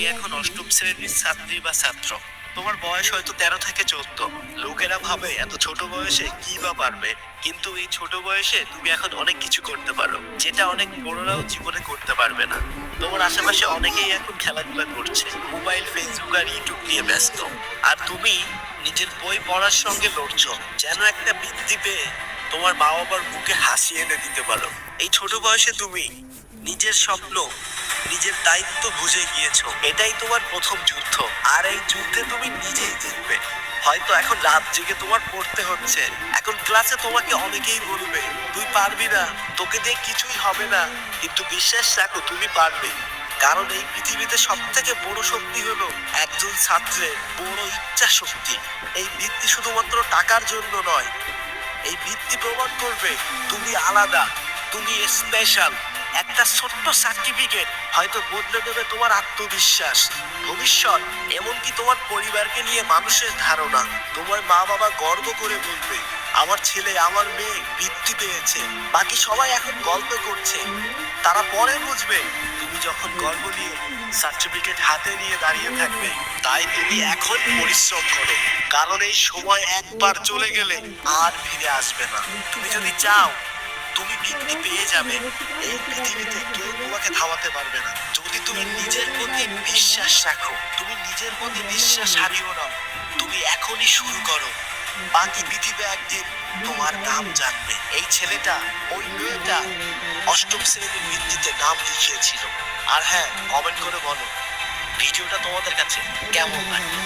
তুমি এখন অষ্টম শ্রেণির ছাত্রী বা ছাত্র। তোমার বয়স হয়তো তেরো থেকে চোদ্দ। লোকেরা ভাবে এত ছোট বয়সে কি বা পারবে, কিন্তু এই ছোট বয়সে তুমি এখন অনেক কিছু করতে পারো, যেটা অনেক বড়রাও জীবনে করতে পারবে না। তোমার আশেপাশে অনেকেই এখন খেলাধুলা করছে, মোবাইল, ফেসবুক আর ইউটিউব নিয়ে ব্যস্ত। আর তুমি নিজের বই পড়ার সঙ্গে লড়ছো, যেন একটা বৃদ্ধি পেয়ে তোমার মা বাবার বুকে হাসি এনে দিতে পারো। এই ছোট বয়সে তুমি নিজের স্বপ্ন নিজের দায়িত্ব বুঝে গিয়েছো। এটাই তোমার প্রথম যুদ্ধ। আর এই যুদ্ধে তুমি নিজেই জিতবে। হয়তো এখন রাত জেগে তোমার পড়তে হচ্ছে। এখন ক্লাসে তোমাকে অনেকেই বলবে, তুই পারবি না। তোকে দিয়ে কিছুই হবে না। কিন্তু বিশ্বাস রাখো, তুমি পারবে। কারণ এই পৃথিবীতে সব থেকে বড় শক্তি হলো একজন ছাত্রের বড় ইচ্ছা শক্তি। এই ভিত্তি শুধুমাত্র টাকার জন্য নয়। এই ভিত্তি প্রমাণ করবে তুমি আলাদা, তুমি স্পেশাল একটা ছোট্ট সার্টিফিকেট হয়তো বদলে দেবে তোমার আত্মবিশ্বাস। ভবিষ্যৎ এমনকি তোমার পরিবারকে নিয়ে মানুষের ধারণা। তোমার মা বাবা গর্ব করে বলবে, আমার ছেলে, আমার মেয়ে বৃত্তি পেয়েছে। বাকি সবাই এখন গল্প করছে। তারা পরে বুঝবে, তুমি যখন গর্ব নিয়ে সার্টিফিকেট হাতে নিয়ে দাঁড়িয়ে থাকবে, তাই তুমি এখন পরিশ্রম করো। কারণ এই সময় একবার চলে গেলে আর ফিরে আসবে না। তুমি যদি চাও তুমি বৃদ্ধি পেয়ে যাবে। এই পৃথিবীতে কেউ তোমাকে থামাতে পারবে না। যদি তুমি নিজের প্রতি বিশ্বাস রাখো, তুমি নিজের প্রতি বিশ্বাস হারিও না তুমি এখনই শুরু করো। বাকি পৃথিবী একদিন তোমার নাম জানবে। এই ছেলেটা, ওই মেয়েটা অষ্টম শ্রেণির ভিত্তিতে নাম লিখিয়েছিল। আর হ্যাঁ কমেন্ট করে বলো, ভিডিওটা তোমাদের কাছে কেমন লাগে